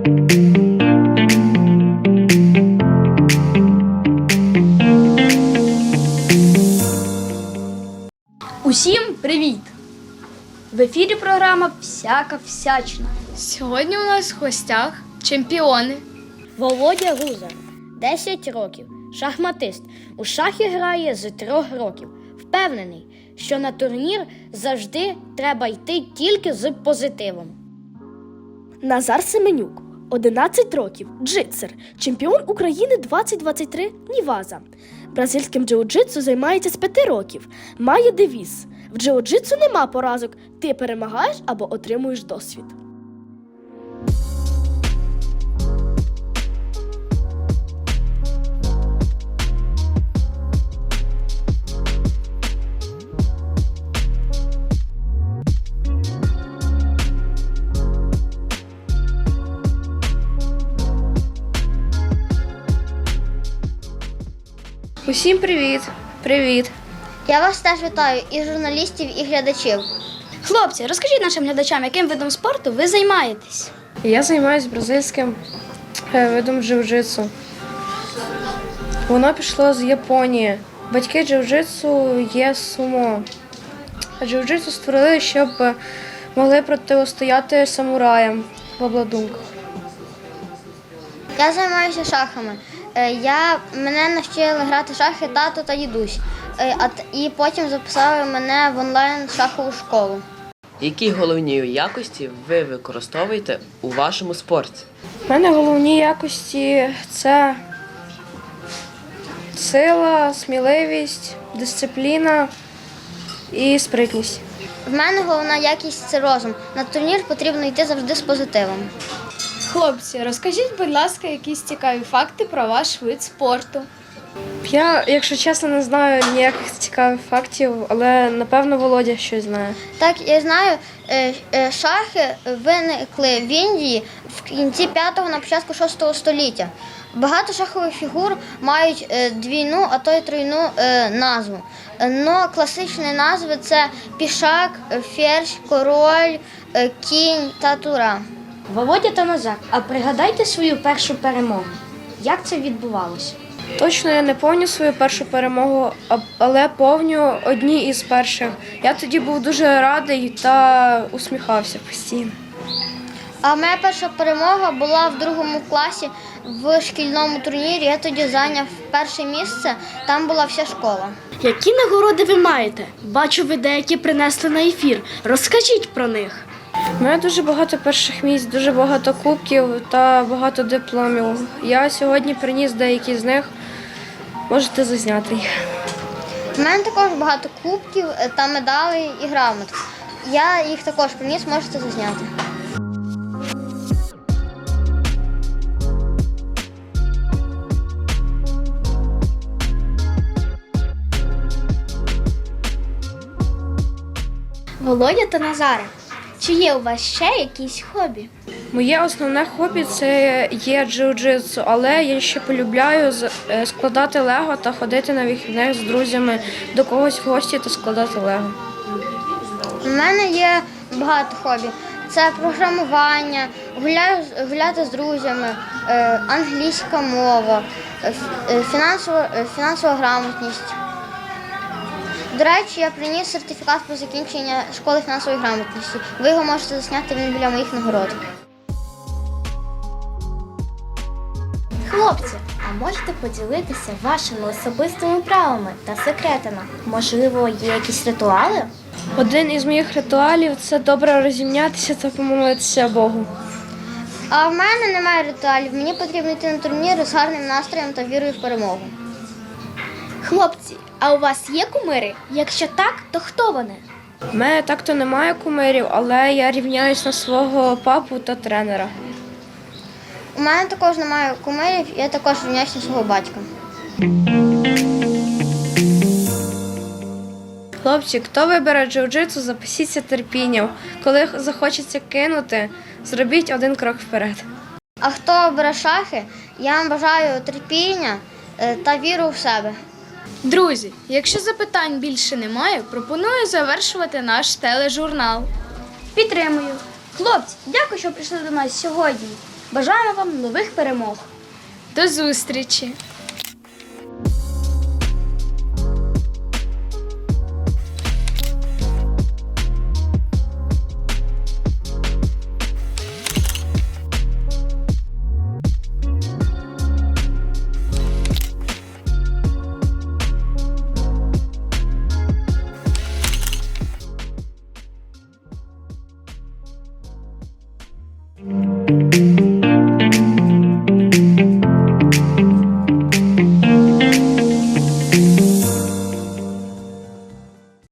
Усім привіт! В ефірі програма Всяка всячина. Сьогодні у нас в гостях чемпіони. Володя Гузар, 10 років, шахматист. У шахи грає з трьох років. Впевнений, що на турнір завжди треба йти тільки з позитивом. Назар Семенюк, 11 років, джитсер, чемпіон України 2023 Ніваза. Бразильським джиу-джитсу займається з 5 років. Має девіз: в джиу-джитсу нема поразок. Ти перемагаєш або отримуєш досвід. Усім привіт! Привіт! Я вас теж вітаю і журналістів, і глядачів. Хлопці, розкажіть нашим глядачам, яким видом спорту ви займаєтесь? Я займаюся бразильським е, видом джиу-джитсу. Воно пішло з Японії. Батьки джиу-джитсу є сумо. Джиу-джитсу створили, щоб е, могли протистояти самураям в обладунках. Я займаюся шахами. Е, Я, мене навчили грати в шахи тато та дідусь. Е, А, і потім записали мене в онлайн шахову школу. Які головні якості ви використовуєте у вашому спорті? У мене головні якості це сила, сміливість, дисципліна і спритність. В мене головна якість це розум. На турнір потрібно йти завжди з позитивом. Хлопці, розкажіть, будь ласка, якісь цікаві факти про ваш вид спорту. Я, якщо чесно, не знаю ніяких цікавих фактів, але напевно Володя щось знає. Так, я знаю, е, е, шахи виникли в Індії в кінці 5-го на початку 6 століття. Багато шахових фігур мають е, двійну, а то й тройну назву. Но класичні назви це пішак, ферзь, король, кінь та тура. Володя та Назар, а пригадайте свою першу перемогу. Як це відбувалося? Точно я не пам'ятаю свою першу перемогу, але пам'ятаю одні із перших. Я тоді був дуже радий та усміхався постійно. А моя перша перемога була в другому класі в шкільному турнірі. Я тоді зайняв перше місце. Там була вся школа. Які нагороди ви маєте? Бачу, ви деякі принесли на ефір. Розкажіть про них. У мене дуже багато перших місць, дуже багато кубків та багато дипломів. Я сьогодні приніс деякі з них. Можете зазняти їх. У мене також багато кубків е, та медалей і грамот. Я їх також приніс, можете зазняти. Володя та Назаре, чи є у вас ще якісь хобі? Моє основне хобі це є джиу-джитсу, але я ще полюбляю е, складати лего та ходити на вихідних з друзями до когось в гості та складати лего. У мене є багато хобі. Це програмування, гуляю, гуляти з друзями, е, англійська мова, е, фінансова, фінансова грамотність. До речі, я приніс сертифікат про закінчення школи фінансової грамотності. Ви його можете засняти він біля моїх нагород. Хлопці, а можете поділитися вашими особистими правилами та секретами? Можливо, є якісь ритуали? Один із моїх ритуалів це добре розімнятися та помолитися Богу. А в мене немає ритуалів. Мені потрібно йти на турнір з гарним настроєм та вірою в перемогу. Хлопці, а у вас є кумири? Якщо так, то хто вони? У мене так-то немає кумирів, але я рівняюсь на свого папу та тренера. У мене також немає кумирів, я також рівняюся на свого батька. Хлопці, хто вибере джиу-джитсу, запасіться терпінням. Коли захочеться кинути, зробіть один крок вперед. А хто бере шахи, я вам бажаю терпіння е, та віру в себе. Друзі, якщо запитань більше немає, пропоную завершувати наш тележурнал. Підтримую. Хлопці, дякую, що прийшли до нас сьогодні. Бажаємо вам нових перемог! До зустрічі!